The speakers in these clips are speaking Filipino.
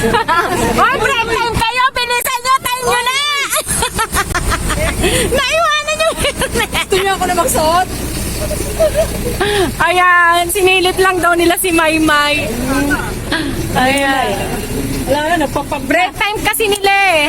Hoy, break time kayo! Bilisan nyo! Time nyo na! Naiwanan nyo niyo ako na magsuot? Ayan, sinilit lang daw nila si Maymay. Ayan. Wala na, nagpapag... Break time kasi nila eh.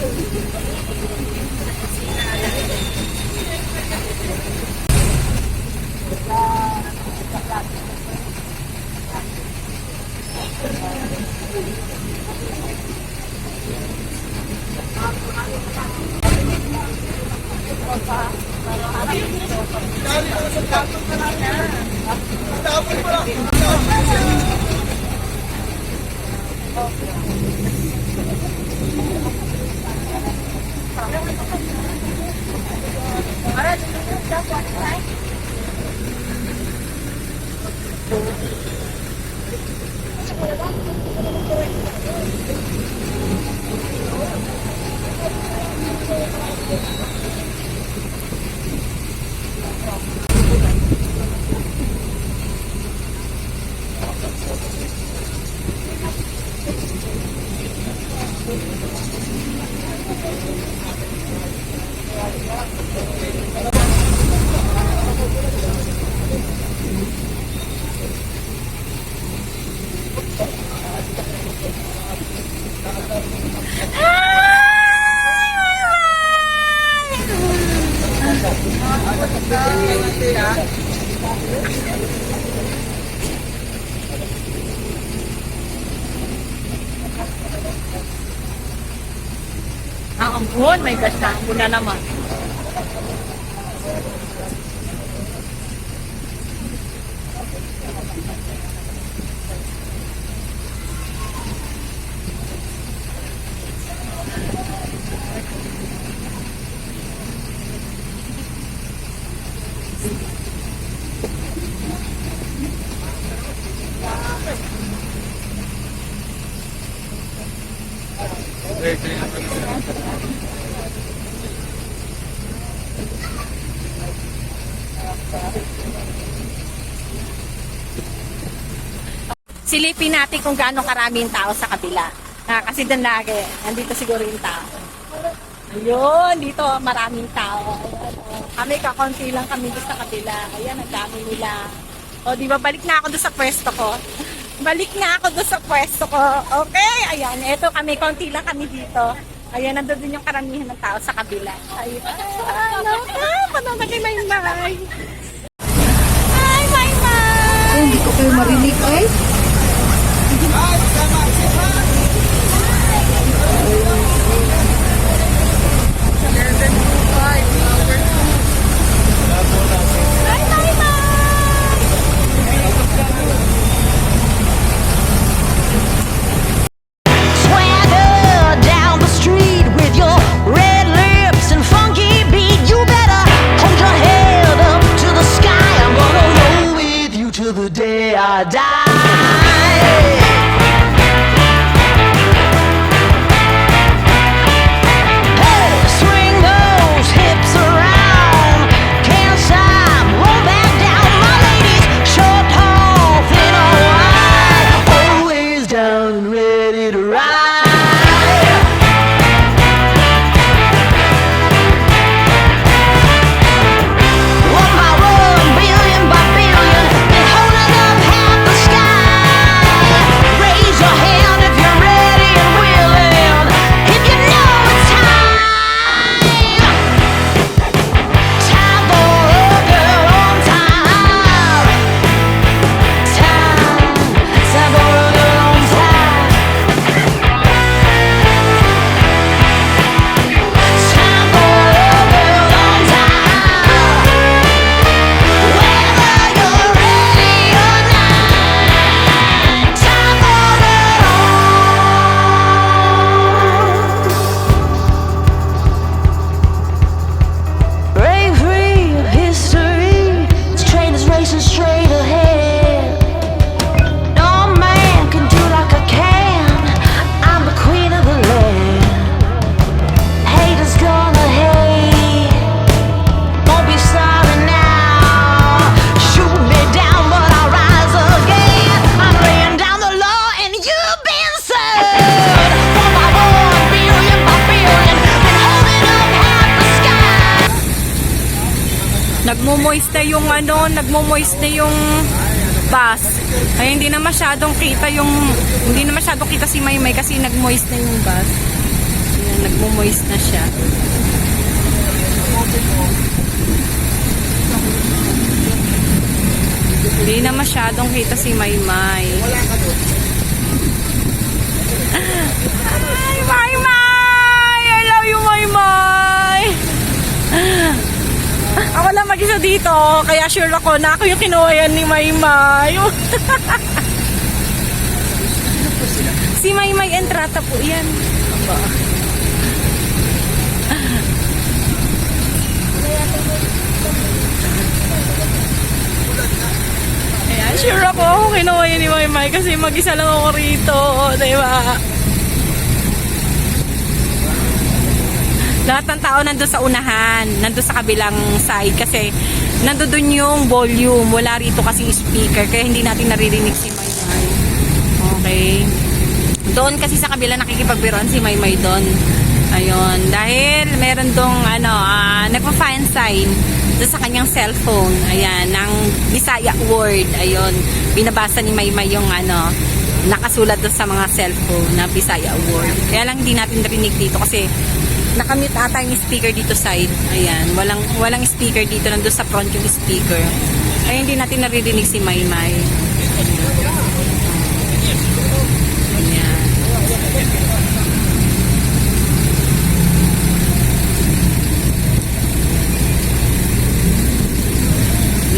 Ang ambon, may na ambon na naman. Silipin natin kung gaano karaming tao sa kabila. Ah, kasi doon lagi, nandito siguro yung tao. Ayun, dito maraming tao. Kami kakonti lang kami doon sa kabila. Ayan, ang dami nila. O, di ba, balik na ako doon sa pwesto ko. Balik na ako doon sa pwesto ko. Okay, ayan, eto kami, konti lang kami dito. Ayan, nandun din yung karamihan ng tao sa kabila. Ayun. Ah, ano ka? Maymay? Hi, Maymay! Hindi ko kayo marinig, ay. Na yung ano, nagmo-moist na yung bus. Ay, hindi na masyadong kita yung, hindi na masyadong kita si Maymay kasi nag-moist na yung bus. Ayan, nagmo-moist na siya. Hindi na masyadong kita si Maymay. Ay, Maymay! I love you, Maymay! Ako lang mag-isa dito, kaya sure ako na ako yung kinuha yan ni Maymay. si Maymay Entrata po yan. Ayan, sure ako ako kinuha yan ni Maymay kasi mag-isa lang ako rito, di Lahat ng tao nandun sa unahan, nandun sa kabilang side kasi nandun yung volume. Wala rito kasi speaker kaya hindi natin naririnig si Maymay. Okay. Doon kasi sa kabila nakikipagbiroan si Maymay doon. Ayun. Dahil meron dong ano, uh, nagpa-fan sign doon sa kanyang cellphone. Ayan, ng Bisaya word. Ayun. Binabasa ni Maymay yung ano, nakasulat doon sa mga cellphone na Bisaya word. Kaya lang hindi natin narinig dito kasi nakamute ata yung speaker dito side. Ayan, walang walang speaker dito nandun sa front yung speaker. Kaya hindi natin naririnig si Maymay. Ayan.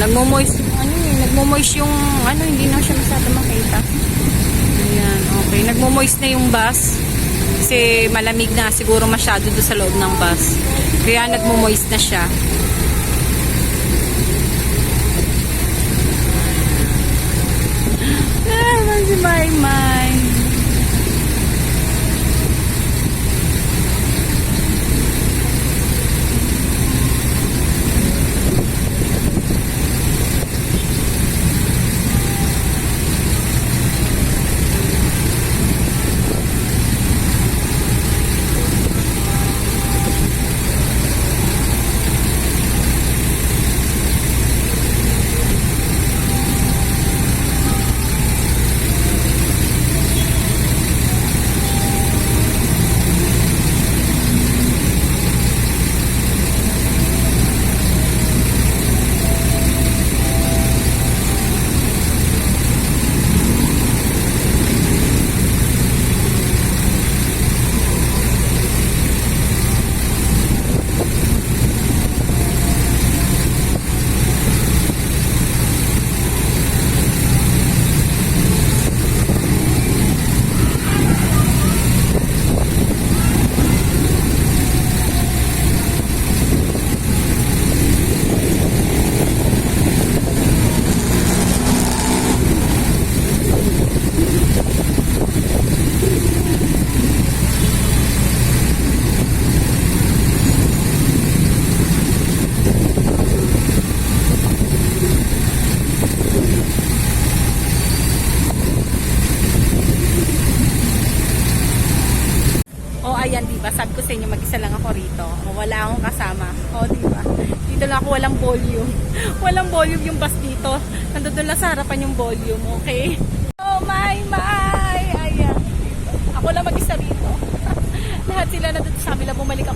Nagmo-moist ano eh, nagmo-moist yung ano, hindi na siya masyado makita. Ayan, okay. Nagmo-moist na yung bus. Kasi malamig na siguro masyado doon sa loob ng bus. Kaya nagmo-moist na siya. Ah, si Maymay. O ayan, di ba? Sabi ko sa inyo, mag-isa lang ako rito. Wala akong kasama. O, di ba? Dito lang ako walang volume. walang volume yung bus dito. Nandun lang sa harapan yung volume, okay? Oh my, my! Ayan. Ako lang mag-isa rito. Lahat sila nandun sa kabila. Bumalik